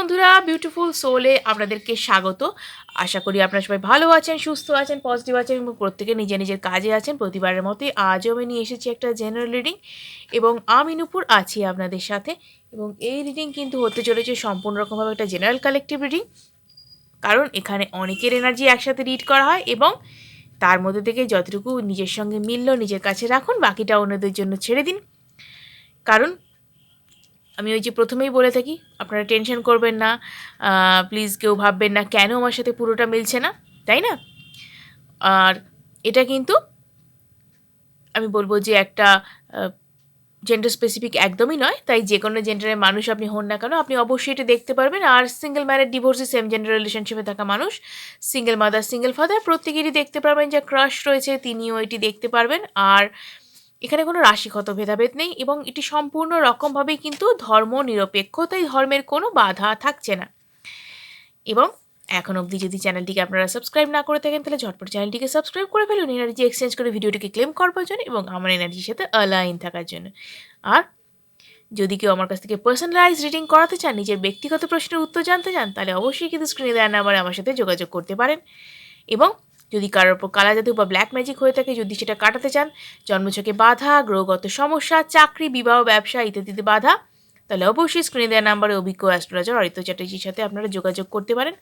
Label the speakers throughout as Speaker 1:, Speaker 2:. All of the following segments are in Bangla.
Speaker 1: বন্ধুরা বিউটিফুল সোলে আপনাদেরকে স্বাগত। আশা করি আপনারা সবাই ভালো আছেন, সুস্থ আছেন পজিটিভ আছেন এবং প্রত্যেকে নিজের নিজের কাজে আছেন। প্রতিবারের মতোই আজও আমি নিয়ে এসেছি একটা জেনারেল রিডিং এবং আমি নুপুর আছি আপনাদের সাথে এবং এই রিডিং কিন্তু হতে চলেছে সম্পূর্ণ রকমভাবে একটা জেনারেল কালেকটিভ রিডিং কারণ এখানে অনেকের এনার্জি একসাথে রিড করা হয় এবং তার মধ্যে থেকে যতটুকু নিজের সঙ্গে মিলল নিজের কাছে রাখুন, বাকিটা অন্যদের জন্য ছেড়ে দিন। কারণ আমি ওই যে প্রথমেই বলে থাকি, আপনারা টেনশন করবেন না প্লিজ কেউ ভাববেন না কেন আমার সাথে পুরোটা মিলছে না, তাই না? আর এটা কিন্তু আমি বলব যে একটা জেন্ডার স্পেসিফিক একদমই নয়, তাই যে কোনো জেন্ডারের মানুষ আপনি হন না কেন, আপনি অবশ্যই এটা দেখতে পারবেন। আর সিঙ্গেল ম্যারেড ডিভোর্সে সেম জেন্ডার রিলেশনশিপে থাকা মানুষ সিঙ্গেল মাদার সিঙ্গেল ফাদার প্রত্যেকেরই দেখতে পারবেন যা ক্রাশ রয়েছে, তিনিও এটি দেখতে পারবেন। আর এখানে কোনো রাশিগত ভেদাভেদ নেই এবং এটি সম্পূর্ণ রকমভাবেই কিন্তু ধর্ম নিরপেক্ষ, তাই ধর্মের কোনো বাধা থাকছে না। এবং এখন অবধি যদি চ্যানেলটিকে আপনারা সাবস্ক্রাইব না করে থাকেন, তাহলে ঝটপট চ্যানেলটিকে সাবস্ক্রাইব করে ফেলুন, এনার্জি এক্সচেঞ্জ করে ভিডিওটিকে ক্লেম করবার জন্য এবং আমার এনার্জির সাথে অ্যালাইন থাকার জন্য। আর যদি কেউ আমার কাছ থেকে পার্সোনালাইজ রিডিং করাতে চান, নিজের ব্যক্তিগত প্রশ্নের উত্তর জানতে চান, তাহলে অবশ্যই কিন্তু স্ক্রিনে দেওয়ার নাম্বারে আমার সাথে যোগাযোগ করতে পারেন। এবং যদি কারোর ওপর কালা জাদু বা ব্ল্যাক ম্যাজিক হয়ে থাকে, যদি সেটা কাটাতে চান, জন্মছকে বাধা, গ্রহগত সমস্যা, চাকরি, বিবাহ, ব্যবসা ইত্যাদিতে বাধা, তাহলে অবশ্যই স্ক্রিনে দেওয়া নাম্বারে অভিজ্ঞ অ্যাস্ট্রোলজার অরিত্য চ্যাটার্জির সাথে আপনারা যোগাযোগ করতে পারেন।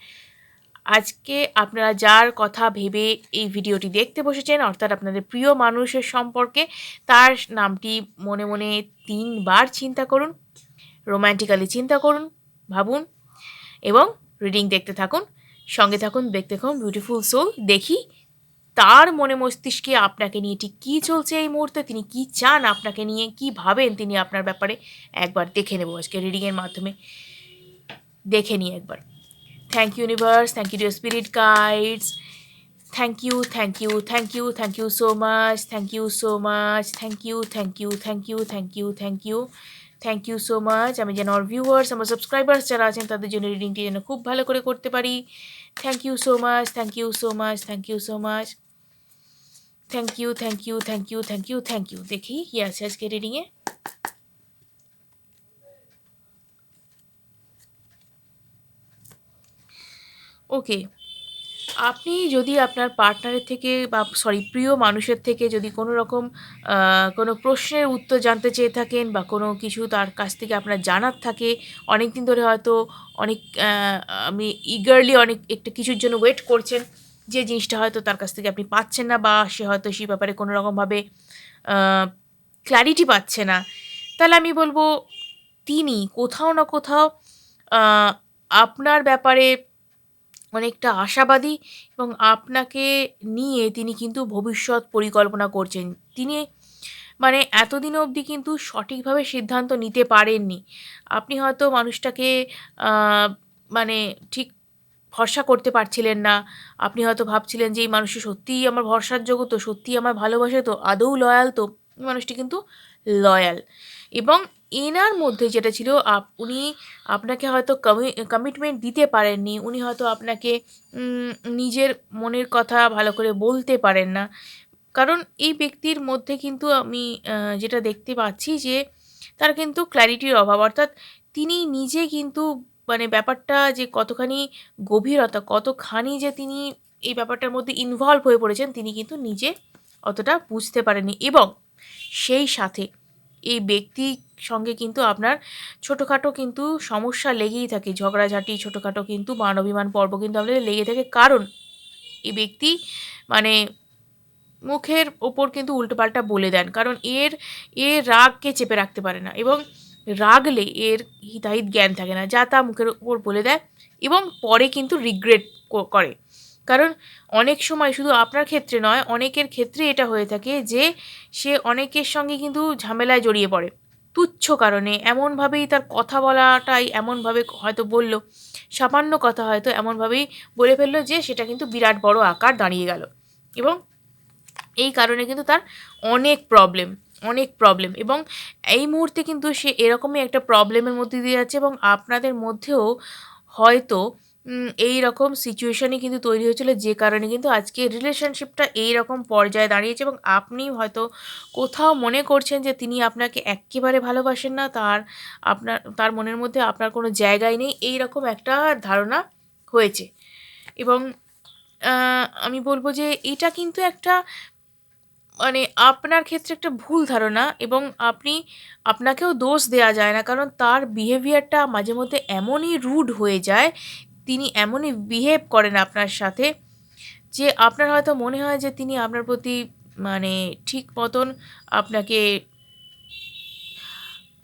Speaker 1: আজকে আপনারা যার কথা ভেবে এই ভিডিওটি দেখতে বসেছেন, অর্থাৎ আপনাদের প্রিয় মানুষের সম্পর্কে, তার নামটি মনে মনে তিনবার চিন্তা করুন রোম্যান্টিক্যালি চিন্তা করুন, ভাবুন এবং রিডিং দেখতে থাকুন। সঙ্গে থাকুন, দেখতে থাকুন বিউটিফুল সোল দেখি তার মনে মস্তিষ্কে আপনাকে নিয়ে ঠিক কী চলছে এই মুহূর্তে, তিনি কি চান আপনাকে নিয়ে, কি ভাবেন তিনি আপনার ব্যাপারে, একবার দেখে নেব আজকে রিডিংয়ের মাধ্যমে। দেখে নিই একবার। Thank you universe thank you spirit guides thank you thank you thank you thank you so much thank you so much thank you thank you thank you thank you thank you thank you so much আমি যেন আমার ভিউয়ার্স আমার সাবস্ক্রাইবার্স যারা আছেন, তাদের জন্য রিডিংটি যেন খুব ভালো করে করতে পারি। Thank you so much thank you so much thank you so much thank you thank you thank you thank you thank you দেখি কি আছে আজকে রিডিংয়ে ওকে আপনি যদি আপনার পার্টনারের থেকে বা সরি প্রিয় মানুষের থেকে যদি কোনো রকম কোনো প্রশ্নের উত্তর জানতে চেয়ে থাকেন বা, কোনো কিছু তার কাছ থেকে আপনার জানার থাকে অনেক দিন ধরে হয়তো অনেক আমি ইগারলি অনেক একটা কিছুর জন্য ওয়েট করছেন, যে জিনিসটা হয়তো তার কাছ থেকে আপনি পাচ্ছেন না বা, সে হয়তো সেই ব্যাপারে কোনো রকমভাবে ক্ল্যারিটি পাচ্ছে না, তাহলে আমি বলব, তিনি কোথাও না কোথাও আপনার ব্যাপারে অনেকটা আশাবাদী এবং আপনাকে নিয়ে তিনি কিন্তু ভবিষ্যৎ পরিকল্পনা করছেন। তিনি মানে এতদিন অবধি কিন্তু সঠিকভাবে সিদ্ধান্ত নিতে পারেননি। আপনি হয়তো মানুষটাকে মানে ঠিক ভরসা করতে পারছিলেন না। আপনি হয়তো ভাবছিলেন যে, এই মানুষটি সত্যিই আমার ভরসার যোগ্য তো, সত্যিই আমার ভালোবাসে তো, আদৌ লয়াল তো? মানুষটি কিন্তু লয়াল এবং এনার মধ্যে যেটা ছিল উনি আপনাকে হয়তো কমি কমিটমেন্ট দিতে পারেননি, উনি হয়তো আপনাকে নিজের মনের কথা ভালো করে বলতে পারেন না। কারণ এই ব্যক্তির মধ্যে কিন্তু আমি যেটা দেখতে পাচ্ছি যে, তার কিন্তু ক্ল্যারিটির অভাব। অর্থাৎ তিনি নিজে কিন্তু মানে ব্যাপারটা যে কতখানি গভীরতা কতখানি যে তিনি এই ব্যাপারটার মধ্যে ইনভলভ হয়ে পড়েছেন, তিনি কিন্তু নিজে অতটা বুঝতে পারেননি। এবং সেই সাথে এই ব্যক্তির সঙ্গে কিন্তু আপনার ছোটোখাটো কিন্তু সমস্যা লেগেই থাকে। ঝগড়াঝাটি, ছোটোখাটো কিন্তু মানবিমান পর্ব কিন্তু আপনাদের লেগে থাকে। কারণ এই ব্যক্তি মানে মুখের ওপর কিন্তু উল্টোপাল্টা বলে দেন। কারণ এর এর রাগকে চেপে রাখতে পারে না এবং রাগলে এর হিতাহিত জ্ঞান থাকে না, যা তা মুখের ওপর বলে দেয় এবং পরে কিন্তু রিগ্রেট করে। কারণ অনেক সময় শুধু আপনার ক্ষেত্রে নয়, অনেকের ক্ষেত্রে এটা হয়ে থাকে যে সে অনেকের সঙ্গে কিন্তু ঝামেলায় জড়িয়ে পড়ে। তুচ্ছ কারণে এমনভাবেই তার কথা বলাটাই এমনভাবে হয়তো বলল, সামান্য কথা হয়তো এমনভাবেই বলে ফেলল যে সেটা কিন্তু বিরাট বড় আকার দাঁড়িয়ে গেল। এবং এই কারণে কিন্তু তার অনেক প্রবলেম অনেক প্রবলেম এবং এই মুহূর্তে কিন্তু সে এরকমই একটা প্রবলেমের মধ্যে দিয়ে যাচ্ছে এবং আপনাদের মধ্যেও হয়তো এই রকম সিচুয়েশানই কিন্তু তৈরি হয়েছিল। যে কারণে কিন্তু আজকে রিলেশনশিপটা এই রকম পর্যায়ে দাঁড়িয়েছে এবং আপনি হয়তো কোথাও মনে করছেন যে তিনি আপনাকে একেবারে ভালোবাসেন না, তার আপনার, তার মনের মধ্যে আপনার কোনো জায়গায় নেই, এই রকম একটা ধারণা হয়েছে। এবং আমি বলব যে এটা কিন্তু একটা মানে আপনার ক্ষেত্রে একটা ভুল ধারণা এবং আপনি আপনাকেও দোষ দেওয়া যায় না, কারণ তার বিহেভিয়ারটা মাঝে মধ্যে এমনই রুড হয়ে যায় তিনি এমনই বিহেভ করেন আপনার সাথে যে আপনার হয়তো মনে হয় যে তিনি আপনার প্রতি মানে ঠিক মতন আপনাকে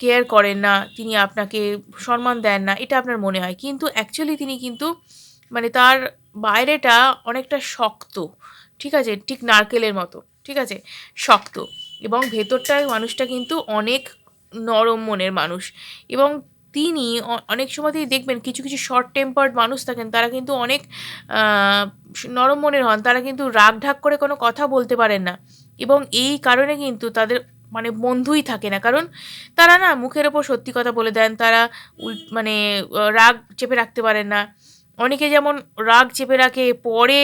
Speaker 1: কেয়ার করেন না, তিনি আপনাকে সম্মান দেন না, এটা আপনার মনে হয়। কিন্তু অ্যাকচুয়ালি তিনি কিন্তু মানে তার বাইরেটা অনেকটা শক্ত, ঠিক আছে? ঠিক নারকেলের মতো, ঠিক আছে? শক্ত এবং ভেতরটায় মানুষটা কিন্তু অনেক নরম মনের মানুষ এবং তিনি অনেক সময়তেই দেখবেন কিছু কিছু শর্ট টেম্পার্ড মানুষ থাকেন, তারা কিন্তু অনেক নরম মনের হন, তারা কিন্তু রাগ ঢাক করে কোনো কথা বলতে পারেন না। এবং এই কারণে কিন্তু তাদের মানে বন্ধুই থাকে না। কারণ তারা না মুখের ওপর সত্যি কথা বলে দেন, তারা মানে রাগ চেপে রাখতে পারেন না। অনেকে যেমন রাগ চেপে রাখে পরে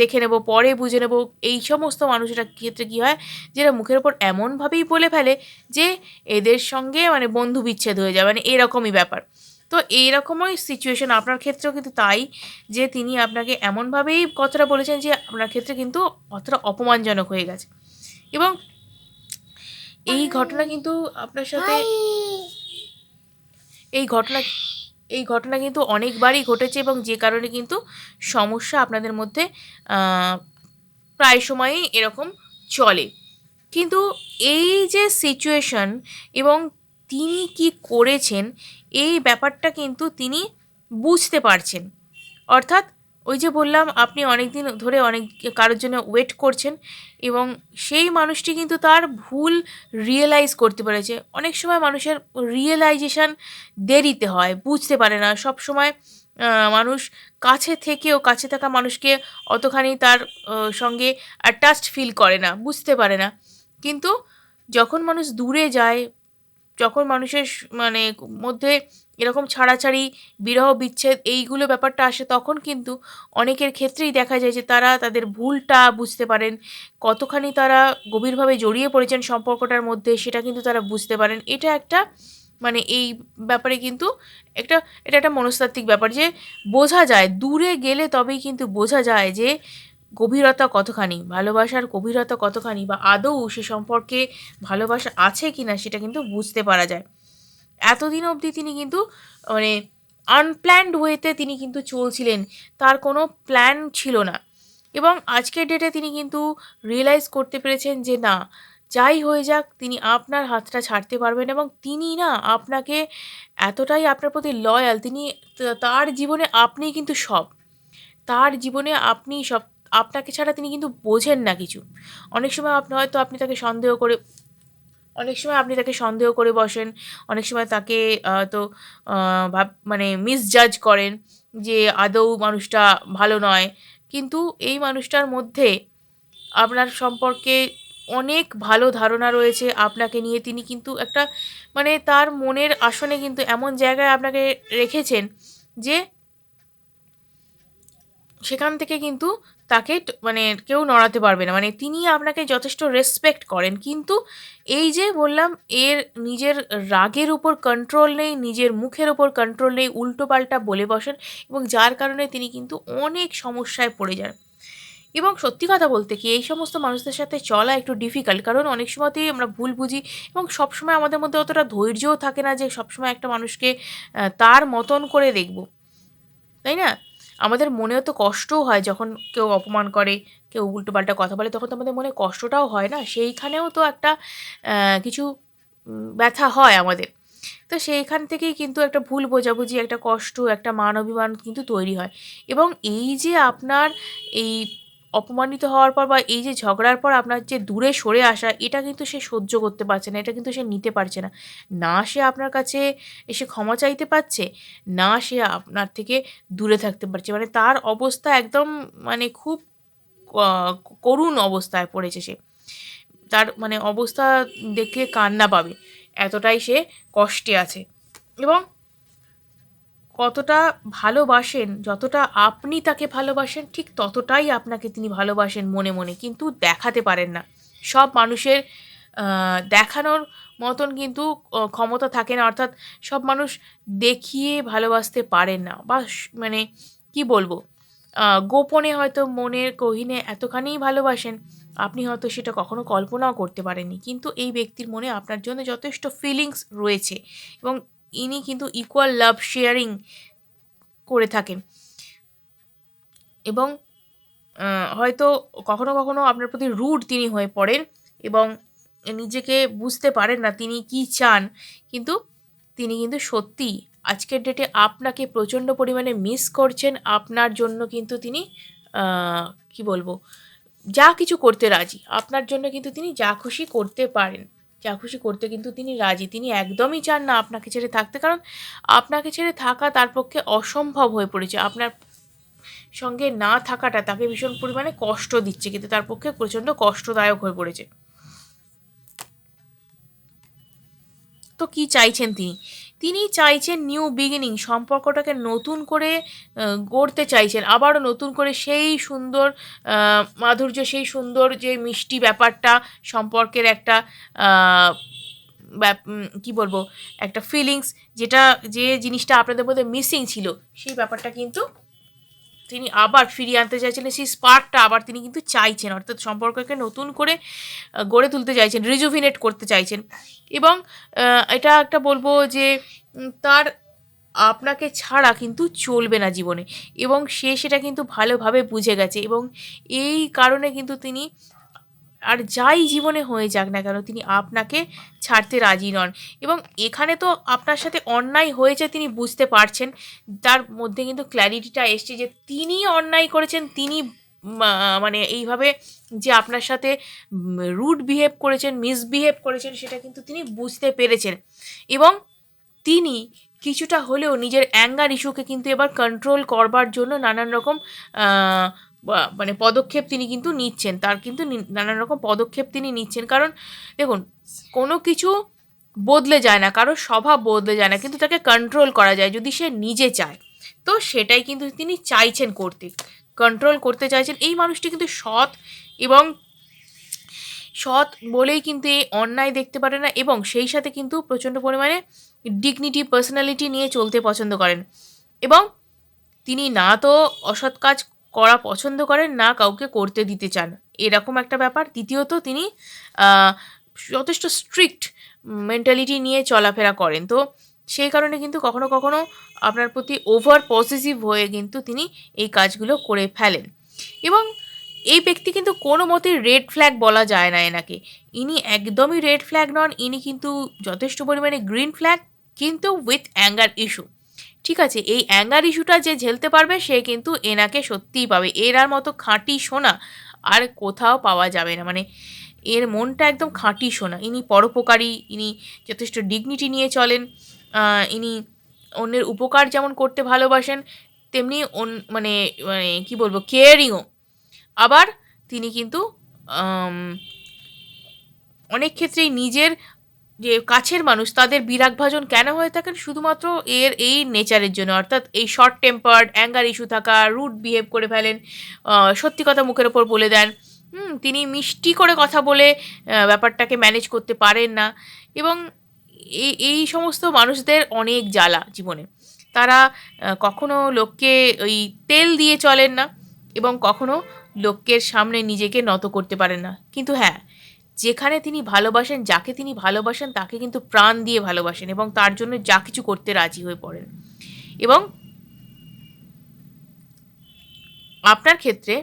Speaker 1: দেখে নেব পরে বুঝে নেব এই সমস্ত মানুষের ক্ষেত্রে কী হয়? যেটা মুখের ওপর এমনভাবেই বলে ফেলে যে এদের সঙ্গে মানে বন্ধু বিচ্ছেদ হয়ে যায় মানে এরকমই ব্যাপার। তো এইরকমই সিচুয়েশন আপনার ক্ষেত্রেও কিন্তু তাই যে তিনি আপনাকে এমনভাবেই কথাটা বলেছেন যে আপনার ক্ষেত্রে কিন্তু অতটা অপমানজনক হয়ে গেছে। এবং এই ঘটনা কিন্তু আপনার সাথে এই ঘটনা এই ঘটনা কিন্তু অনেকবারই ঘটেছে এবং যে কারণে কিন্তু সমস্যা আপনাদের মধ্যে প্রায় সময়ই এরকম চলে। কিন্তু এই যে সিচুয়েশন এবং তিনি কি করেছেন, এই ব্যাপারটা কিন্তু তিনি বুঝতে পারছেন। অর্থাৎ ওই যে বললাম, আপনি অনেক দিন ধরে অনেক কারোর জন্য ওয়েট করছেন এবং সেই মানুষটি কিন্তু তার ভুল রিয়েলাইজ করতে পেরেছে। অনেক সময় মানুষের রিয়েলাইজেশান দেরিতে হয়, বুঝতে পারে না। সব সময় মানুষ কাছে থেকেও, কাছে থাকা মানুষকে অতখানি তার সঙ্গে অ্যাটাচড ফিল করে না, বুঝতে পারে না। কিন্তু যখন মানুষ দূরে যায়, যখন মানুষের মানে মধ্যে এরকম ছাড়াছাড়ি, বিরহ বিচ্ছেদ এইগুলো ব্যাপারটা আসে তখন কিন্তু অনেকের ক্ষেত্রেই দেখা যায় যে তারা তাদের ভুলটা বুঝতে পারেন, কতখানি তারা গভীরভাবে জড়িয়ে পড়েছেন সম্পর্কটার মধ্যে সেটা কিন্তু তারা বুঝতে পারেন। এটা একটা মানে এই ব্যাপারে কিন্তু একটা, এটা একটা মনস্তাত্ত্বিক ব্যাপার যে বোঝা যায়, দূরে গেলে তবেই কিন্তু বোঝা যায় যে গভীরতা কতখানি, ভালোবাসার গভীরতা কতখানি বা আদৌ সে সম্পর্কে ভালোবাসা আছে কি না সেটা কিন্তু বুঝতে পারা যায়। এতদিন অবধি তিনি কিন্তু মানে আনপ্ল্যান্ড ওয়েতে তিনি কিন্তু চলছিলেন। তার কোনো প্ল্যান ছিল না। এবং আজকের ডেটে তিনি কিন্তু রিয়েলাইজ করতে পেরেছেন যে, না, যাই হয়ে যাক, তিনি আপনার হাতটা ছাড়তে পারবেন এবং তিনি না আপনাকে এতটাই আপনার প্রতি লয়াল তিনি তার জীবনে আপনিই কিন্তু সব। তার জীবনে আপনি সব। আপনাকে ছাড়া তিনি কিন্তু বোঝেন না কিছু। অনেক সময় আপনি হয়তো আপনি তাকে সন্দেহ করে অনেক সময় আপনি তাকে সন্দেহ করে বসেন, অনেক সময় তাকে তো ভাব মানে মিসজাজ করেন যে আদৌ মানুষটা ভালো নয়। কিন্তু এই মানুষটার মধ্যে আপনার সম্পর্কে অনেক ভালো ধারণা রয়েছে। আপনাকে নিয়ে তিনি কিন্তু একটা মানে তার মনের আসনে কিন্তু এমন জায়গায় আপনাকে রেখেছেন যে সেখান থেকে কিন্তু তাকে মানে কেউ নড়াতে পারবে না। মানে তিনি আপনাকে যথেষ্ট রেসপেক্ট করেন, কিন্তু এই যে বললাম, এর নিজের রাগের উপর কন্ট্রোল নেই, নিজের মুখের উপর কন্ট্রোল নেই, উল্টোপাল্টা বলে বসেন এবং যার কারণে তিনি কিন্তু অনেক সমস্যায় পড়ে যান। এবং সত্যি কথা বলতে কি, এই সমস্ত মানুষদের সাথে চলা একটু ডিফিকাল্ট কারণ অনেক সময়তেই আমরা ভুল বুঝি এবং সবসময় আমাদের মধ্যে অতটা ধৈর্যও থাকে না যে সবসময় একটা মানুষকে তার মতন করে দেখব। তাই না? আমাদের মনেও তো কষ্টও হয় যখন কেউ অপমান করে, কেউ উল্টো পাল্টা কথা বলে, তখন তো আমাদের মনে কষ্টটাও হয় না। সেইখানেও তো একটা কিছু ব্যথা হয় আমাদের। তো সেইখান থেকেই কিন্তু একটা ভুল বোঝাবুঝি, একটা কষ্ট, একটা মান অভিমান কিন্তু তৈরি হয়। এবং এই যে আপনার এই অপমানিত হওয়ার পর বা এই যে ঝগড়ার পর আপনার যে দূরে সরে আসা, এটা কিন্তু সে সহ্য করতে পারছে না, এটা কিন্তু সে নিতে পারছে না। না সে আপনার কাছে এসে ক্ষমা চাইতে পারছে, না সে আপনার থেকে দূরে থাকতে পারছে। মানে তার অবস্থা একদম মানে খুব করুণ অবস্থায় পড়েছে সে। তার মানে অবস্থা দেখে কান্না পাবে, এতটাই সে কষ্টে আছে। এবং কতটা ভালোবাসেন, যতটা আপনি তাকে ভালোবাসেন, ঠিক ততটাই আপনাকে তিনি ভালোবাসেন মনে মনে। কিন্তু দেখাতে পারেন না। সব মানুষের দেখানোর মতন কিন্তু ক্ষমতা থাকে না। অর্থাৎ সব মানুষ দেখিয়ে ভালোবাসতে পারেন না। বা মানে কি বলব? গোপনে হয়তো মনের কহিনে এতখানি ভালোবাসেন, আপনি হয়তো সেটা কখনো কল্পনাও করতে পারেননি। কিন্তু এই ব্যক্তির মনে আপনার জন্য যথেষ্ট ফিলিংস রয়েছে। এবং ইনি কিন্তু ইকুয়াল লাভ শেয়ারিং করে থাকেন। এবং হয়তো কখনো কখনো আপনার প্রতি রুড তিনি হয়ে পড়েন এবং নিজেকে বুঝতে পারেন না তিনি কি চান। কিন্তু তিনি কিন্তু সত্যি আজকের ডেটে আপনাকে প্রচণ্ড পরিমাণে মিস করছেন। আপনার জন্য কিন্তু তিনি কি বলব, যা কিছু করতে রাজি, আপনার জন্য কিন্তু তিনি যা খুশি করতে পারেন। যা খুশি করতে, কিন্তু তিনি রাজি। তিনি একদমই চান না আপনাকে ছেড়ে থাকতে, কারণ আপনাকে ছেড়ে থাকা তার পক্ষে অসম্ভব হয়ে পড়েছে। আপনার সঙ্গে না থাকাটা তাকে ভীষণ পরিমাণে কষ্ট দিচ্ছে, কিন্তু তার পক্ষে প্রচণ্ড কষ্টদায়ক হয়ে পড়েছে। তো কি চাইছেন তিনি? তিনি চাইছেন নিউ বিগিনিং সম্পর্কটাকে নতুন করে গড়তে চাইছেন। আবারও নতুন করে সেই সুন্দর মাধুর্য, সেই সুন্দর যে মিষ্টি ব্যাপারটা সম্পর্কের একটা কি বলব? একটা ফিলিংস যেটা, যে জিনিসটা আপনাদের মধ্যে মিসিং ছিল, সেই ব্যাপারটা কিন্তু তিনি আবার ফিরিয়ে আনতে চাইছিলেন সেই স্পার্কটা আবার তিনি কিন্তু চাইছেন, অর্থাৎ সম্পর্ককে নতুন করে গড়ে তুলতে চাইছেন রিজুভিনেট করতে চাইছেন। এবং এটা একটা বলব যে তার আপনাকে ছাড়া কিন্তু চলবে না জীবনে। এবং সে সেটা কিন্তু ভালোভাবে বুঝে গেছে। এবং এই কারণে কিন্তু তিনি আর যাই জীবনে হয়ে যাক না কেন, তিনি আপনাকে ছাড়তে রাজি নন। এবং এখানে তো আপনার সাথে অন্যায় হয়েছে তিনি বুঝতে পারছেন। তার মধ্যে কিন্তু ক্ল্যারিটিটা এসছে যে তিনি অন্যায় করেছেন, তিনি মানে এইভাবে যে আপনার সাথে রুড বিহেভ করেছেন মিসবিহেভ করেছেন, সেটা কিন্তু তিনি বুঝতে পেরেছেন। এবং তিনি কিছুটা হলেও নিজের অ্যাঙ্গার ইস্যুকে কিন্তু এবার কন্ট্রোল করবার জন্য নানান রকম মানে পদক্ষেপ তিনি কিন্তু নিচ্ছেন। তার কিন্তু নানান রকম পদক্ষেপ তিনি নিচ্ছেন। কারণ দেখুন, কোনো কিছু বদলে যায় না, কারও স্বভাব বদলে যায় না, কিন্তু তাকে কন্ট্রোল করা যায় যদি সে নিজে চায়। তো সেটাই কিন্তু তিনি চাইছেন করতে। কন্ট্রোল করতে চাইছেন। এই মানুষটি কিন্তু সৎ এবং সৎ বলেই কিন্তু এই অন্যায় দেখতে পারে না এবং সেই সাথে কিন্তু প্রচণ্ড পরিমাণে ডিগনিটি পার্সোনালিটি নিয়ে চলতে পছন্দ করেন। এবং তিনি না তো অসৎ কাজ করা পছন্দ করেন, না কাউকে করতে দিতে চান। এরকম একটা ব্যাপার। দ্বিতীয়ত, তিনি যথেষ্ট স্ট্রিক্ট মেন্টালিটি নিয়ে চলাফেরা করেন। তো সেই কারণে কিন্তু কখনো কখনো আপনার প্রতি ওভার পজিটিভ হয়ে কিন্তু তিনি এই কাজগুলো করে ফেলেন। এবং এই ব্যক্তি কিন্তু কোনো মতেই রেড ফ্ল্যাগ বলা যায় না এনাকে। ইনি একদমই রেড ফ্ল্যাগ নন, ইনি কিন্তু যথেষ্ট পরিমাণে গ্রিন ফ্ল্যাগ কিন্তু উইথ অ্যাঙ্গার ইস্যু ঠিক আছে, এই অ্যাঙ্গার ইস্যুটা যে ঝেলতে পারবে, সে কিন্তু এনাকে সত্যিই পাবে। এরার মতো খাঁটি সোনা আর কোথাও পাওয়া যাবে না। মানে এর মনটা একদম খাঁটি সোনা। ইনি পরোপকারী, ইনি যথেষ্ট ডিগনিটি নিয়ে চলেন ইনি অন্যের উপকার যেমন করতে ভালোবাসেন, তেমনি মানে মানে কি বলব কেয়ারিংও আবার তিনি কিন্তু অনেক ক্ষেত্রেই নিজের যে কাছের মানুষ তাদের বিরাগ ভাজন কেন হয়ে থাকেন? শুধুমাত্র এর এই নেচারের জন্য। অর্থাৎ এই শর্ট টেম্পার্ড অ্যাঙ্গার ইস্যু থাকা রুট বিহেভ করে ফেলেন সত্যি কথা মুখের ওপর বলে দেন। হুম, তিনি মিষ্টি করে কথা বলে ব্যাপারটাকে ম্যানেজ করতে পারেন না। এবং এই এই সমস্ত মানুষদের অনেক জ্বালা জীবনে। তারা কখনো লোককে ওই তেল দিয়ে চলেন না এবং কখনো লোকের সামনে নিজেকে নত করতে পারেন না। কিন্তু হ্যাঁ যেখানে তিনি ভালোবাসেন, যাকে তিনি ভালোবাসেন, তাকে কিন্তু প্রাণ দিয়ে ভালোবাসেন এবং তার জন্য যা কিছু করতে রাজি হয়ে পড়েন। এবং আপনার ক্ষেত্রে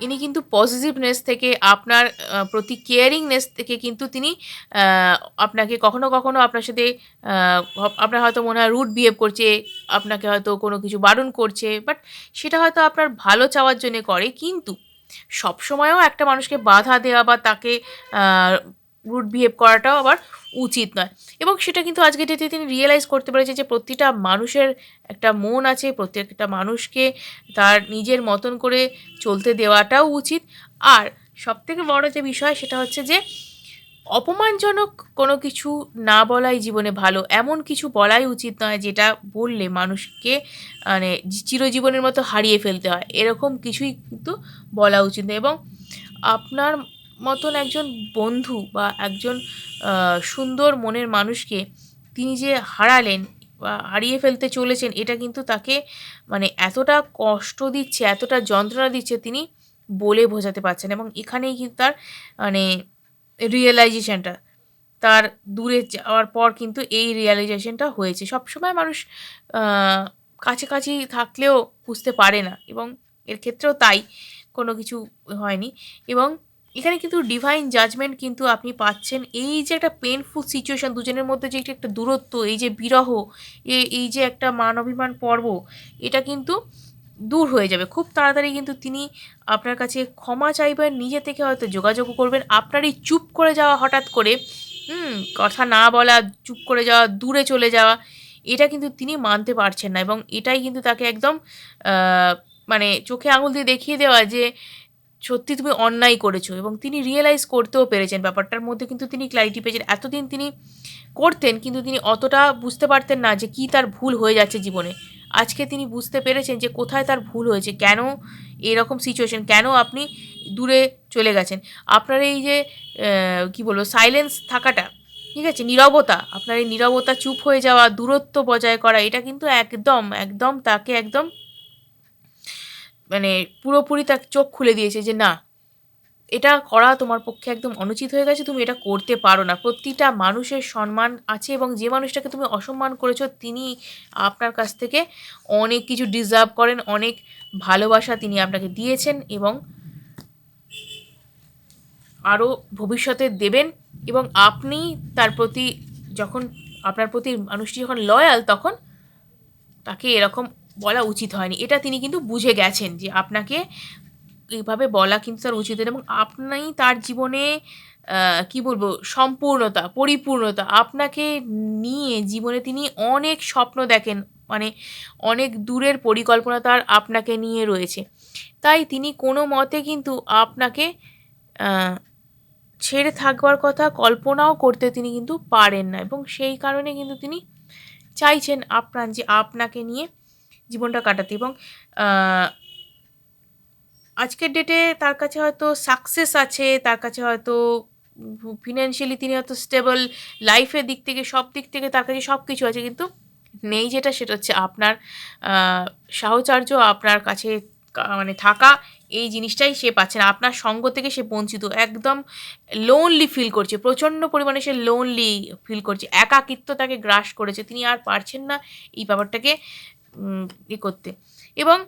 Speaker 1: ইনি কিন্তু পজিটিভনেস থেকে, আপনার প্রতি কেয়ারিংনেস থেকে কিন্তু তিনি আপনাকে কখনো কখনো আপনার সাথে আপনার হয়তো মনে হয় রুট বিহেভ করছে, আপনাকে হয়তো কোনো কিছু বারণ করছে বাট সেটা হয়তো আপনার ভালো চাওয়ার জন্য করে, কিন্তু সবসময়ও একটা মানুষকে বাধা দেওয়া বা তাকে রুট বিহেভ করাটাও আবার উচিত নয়। এবং সেটা কিন্তু আজকে ডেটে তিনি রিয়েলাইজ করতে পেরেছে যে প্রতিটা মানুষের একটা মন আছে, প্রত্যেকটা মানুষকে তার নিজের মতন করে চলতে দেওয়াটাও উচিত। আর সবথেকে বড় যে বিষয় সেটা হচ্ছে যে অপমানজনক কোনো কিছু না বলাই জীবনে ভালো। এমন কিছু বলাই উচিত নয় যেটা বললে মানুষকে মানে চিরজীবনের মতো হারিয়ে ফেলতে হয়। এরকম কিছুই কিন্তু বলা উচিত নয়। এবং আপনার মতন একজন বন্ধু বা একজন সুন্দর মনের মানুষকে তিনি যে হারালেন বা হারিয়ে ফেলতে চলেছেন, এটা কিন্তু তাকে মানে এতটা কষ্ট দিচ্ছে, এতটা যন্ত্রণা দিচ্ছে তিনি বলে বোঝাতে পারছেন। এবং এখানেই কিন্তু তার মানে রিয়েলাইজেশনটা তার দূরে যাওয়ার পর কিন্তু এই রিয়েলাইজেশনটা হয়েছে। সবসময় মানুষ কাছাকাছি থাকলেও বুঝতে পারে না এবং এর ক্ষেত্রেও তাই কোনো কিছু হয়নি এবং এখানে কিন্তু ডিভাইন জাজমেন্ট কিন্তু আপনি পাচ্ছেন। এই যে একটা পেনফুল সিচুয়েশন দুজনের মধ্যে যে একটা দূরত্ব, এই যে বিরহ এই যে একটা মানবিমান পর্ব, এটা কিন্তু দূর হয়ে যাবে। খুব তাড়াতাড়ি কিন্তু তিনি আপনার কাছে ক্ষমা চাইবেন, নিজে থেকে হয়তো যোগাযোগ করবেন। আপনারই চুপ করে যাওয়া হঠাৎ করে, হুম, কথা না বলা, চুপ করে যাওয়া, দূরে চলে যাওয়া, এটা কিন্তু তিনি মানতে পারছেন না এবং এটাই কিন্তু তাকে একদম মানে চোখে আঙুল দিয়ে দেখিয়ে দেওয়া যে সত্যি তুমি অন্যায় করেছ এবং তিনি রিয়েলাইজ করতেও পেরেছেন ব্যাপারটার মধ্যে। কিন্তু তিনি ক্লারিটি পেয়েছেন। এতদিন তিনি করতেন কিন্তু তিনি অতটা বুঝতে পারতেন না যে কী তার ভুল হয়ে যাচ্ছে জীবনে। আজকে তিনি বুঝতে পেরেছেন যে কোথায় তার ভুল হয়েছে, কেন এরকম সিচুয়েশন কেন আপনি দূরে চলে গেছেন। আপনার এই যে কি বলব সাইলেন্স থাকাটা, ঠিক আছে, নীরবতা, আপনার এই নীরবতা চুপ হয়ে যাওয়া, দূরত্ব বজায় করা, এটা কিন্তু একদম একদম তাকে একদম মানে পুরোপুরি তার চোখ খুলে দিয়েছে যে না এটা করা তোমার পক্ষে একদম অনুচিত হয়ে গেছে, তুমি এটা করতে পারো না। প্রতিটা মানুষের সম্মান আছে এবং যে মানুষটাকে তুমি অসম্মান করেছ, তিনি আপনার কাছ থেকে অনেক কিছু ডিজার্ভ করেন, অনেক ভালোবাসা তিনি আপনাকে দিয়েছেন এবং আরও ভবিষ্যতে দেবেন এবং আপনি তার প্রতি যখন, আপনার প্রতি মানুষটি যখন লয়াল তখন তাকে এরকম বলা উচিত হয়নি। এটা তিনি কিন্তু বুঝে গেছেন যে আপনাকে এইভাবে বলা কিন্তু তার উচিত এবং আপনি তার জীবনে কি বলব, সম্পূর্ণতা, পরিপূর্ণতা আপনাকে নিয়ে জীবনে তিনি অনেক স্বপ্ন দেখেন মানে অনেক দূরের পরিকল্পনা তার আপনাকে নিয়ে রয়েছে। তাই তিনি কোনো মতে কিন্তু আপনাকে ছেড়ে থাকবার কথা কল্পনাও করতে তিনি কিন্তু পারেন না। এবং সেই কারণে কিন্তু তিনি চাইছেন আপ্রাণ যে আপনাকে নিয়ে জীবনটা কাটাতে। এবং আজকের ডেটে তার কাছে হয়তো সাকসেস আছে, তার কাছে হয়তো ফিনান্সিয়ালি তিনি হয়তো স্টেবল লাইফের দিক থেকে, সব দিক থেকে তার কাছে সব কিছু আছে। কিন্তু নেই যেটা, সেটা হচ্ছে আপনার সাহচর্য, আপনার কাছে মানে থাকা, এই জিনিসটাই সে পাচ্ছে না। আপনার সঙ্গ থেকে সে বঞ্চিত। একদম লোনলি ফিল করছে। প্রচণ্ড পরিমাণে সে লোনলি ফিল করছে। একাকিত্ব তাকে গ্রাস করেছে। তিনি আর পারছেন না এই ব্যাপারটাকে ই করতে। এবং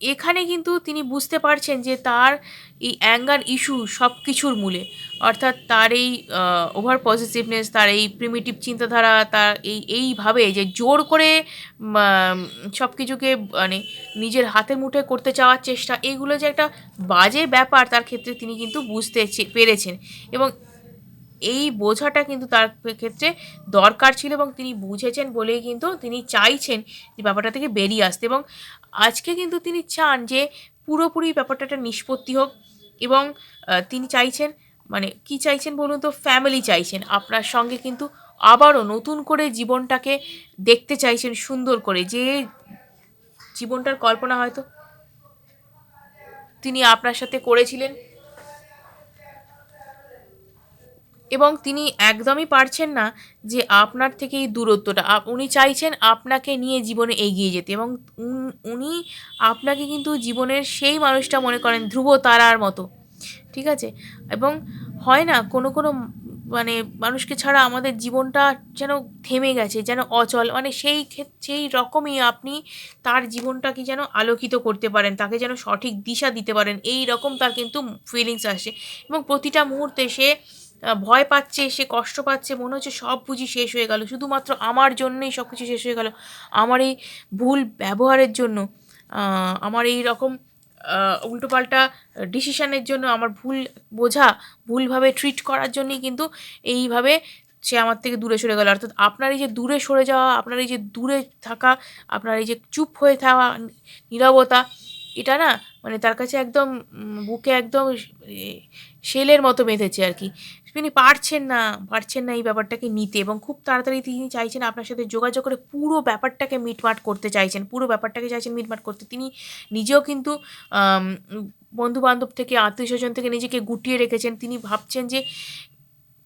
Speaker 1: এখানে কিন্তু তিনি বুঝতে পারছেন যে তার এই অ্যাঙ্গার ইস্যু সব কিছুর মূলে। অর্থাৎ তার এই ওভার পজিটিভনেস তার এই প্রিমিটিভ চিন্তাধারা, তার এই, এইভাবে যে জোর করে সব কিছুকে মানে নিজের হাতের মুঠে করতে চাওয়ার চেষ্টা এইগুলো যে একটা বাজে ব্যাপার, তার ক্ষেত্রে তিনি কিন্তু বুঝতে পেরেছেন। এবং এই বোঝাটা কিন্তু তার ক্ষেত্রে দরকার ছিল এবং তিনি বুঝেছেন বলেই কিন্তু তিনি চাইছেন যে ব্যাপারটা থেকে বেরিয়ে আসতে এবং আজকে কিন্তু তিনি চান যে পুরোপুরি ব্যাপারটা একটা নিষ্পত্তি হোক এবং তিনি চাইছেন মানে কি চাইছেন বলুন তো ফ্যামিলি চাইছেন। আপনার সঙ্গে কিন্তু আবারও নতুন করে জীবনটাকে দেখতে চাইছেন, সুন্দর করে। যে জীবনটার কল্পনা হয়তো তিনি আপনার সাথে করেছিলেন এবং তিনি একদমই পারছেন না যে আপনার থেকে এই দূরত্বটা উনি চাইছেন আপনাকে নিয়ে জীবনে এগিয়ে যেতে এবং উন- আপনাকে কিন্তু জীবনের সেই মানুষটা মনে করেন ধ্রুব তারার মতো, ঠিক আছে? এবং হয় না কোনো কোনো মানে মানুষকে ছাড়া আমাদের জীবনটা যেন থেমে গেছে, যেন অচল মানে সেই সেই রকমই আপনি তার জীবনটাকে যেন আলোকিত করতে পারেন, তাকে যেন সঠিক দিশা দিতে পারেন, এই রকম তার কিন্তু ফিলিংস আসে এবং প্রতিটা মুহূর্তে সে ভয় পাচ্ছে, সে কষ্ট পাচ্ছে, মনে হচ্ছে সব বুঝি শেষ হয়ে গেল। শুধুমাত্র আমার জন্যই সব কিছু শেষ হয়ে গেল। আমার এই ভুল ব্যবহারের জন্য আমার এই রকম উল্টোপাল্টা ডিসিশানের জন্য, আমার ভুল বোঝা, ভুলভাবে ট্রিট করার জন্যই কিন্তু এইভাবে সে আমার থেকে দূরে সরে গেল। অর্থাৎ আপনার এই যে দূরে সরে যাওয়া, আপনার এই যে দূরে থাকা, আপনার এই যে চুপ হয়ে থাকা, নীরবতা, এটা না মানে তার কাছে একদম বুকে একদম শেলের মতো বেঁধেছে আর কি। তিনি পারছেন না পারছেন না এই ব্যাপারটাকে নিতে এবং খুব তাড়াতাড়ি তিনি চাইছেন আপনার সাথে যোগাযোগ করে পুরো ব্যাপারটাকে মিটমাট করতে চাইছেন, পুরো ব্যাপারটাকে চাইছেন মিটমাট করতে। তিনি নিজেও কিন্তু বন্ধু বান্ধব থেকে আত্মীয় স্বজন থেকে নিজেকে গুটিয়ে রেখেছেন। তিনি ভাবছেন যে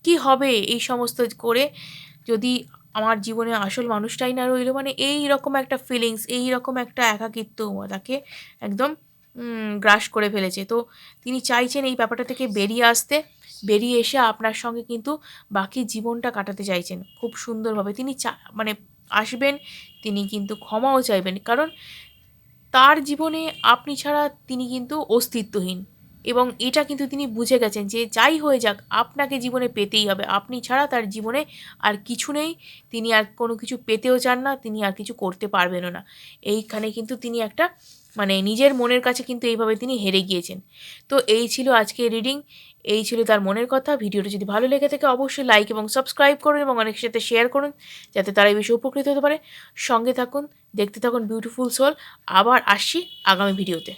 Speaker 1: কি হবে এই সমস্ত করে যদি আমার জীবনে আসল মানুষটাই না রইল। মানে এই রকম একটা ফিলিংস এই রকম একটা একাকিত্ব তাকে একদম গ্রাস করে ফেলেছে। তো তিনি চাইছেন এই ব্যাপারটা থেকে বেরিয়ে আসতে, বেরিয়ে এসে আপনার সঙ্গে কিন্তু বাকি জীবনটা কাটাতে চাইছেন। খুব সুন্দরভাবে তিনি চা মানে আসবেন, তিনি কিন্তু ক্ষমাও চাইবেন। কারণ তার জীবনে আপনি ছাড়া তিনি কিন্তু অস্তিত্বহীন। এবং এটা কিন্তু তিনি বুঝে গেছেন যে যাই হয়ে যাক, আপনাকে জীবনে পেতেই হবে। আপনি ছাড়া তার জীবনে আর কিছু নেই। তিনি আর কোনো কিছু পেতেও চান না, তিনি আর কিছু করতে পারবেনও না। এইখানে কিন্তু তিনি একটা মানে নিজের মনের কাছে কিন্তু এইভাবে তিনি হেরে গিয়েছেন। তো এই ছিল আজকে রিডিং এই ছিল তার মনের কথা। ভিডিওটা যদি ভালো লেগে থাকে অবশ্যই লাইক এবং সাবস্ক্রাইব করুন এবং অনেকের সাথে শেয়ার করুন, যাতে তারা এই বিষয়ে উপকৃত হতে পারে। সঙ্গে থাকুন, দেখতে থাকুন বিউটিফুল সোল আবার আসছি আগামী ভিডিওতে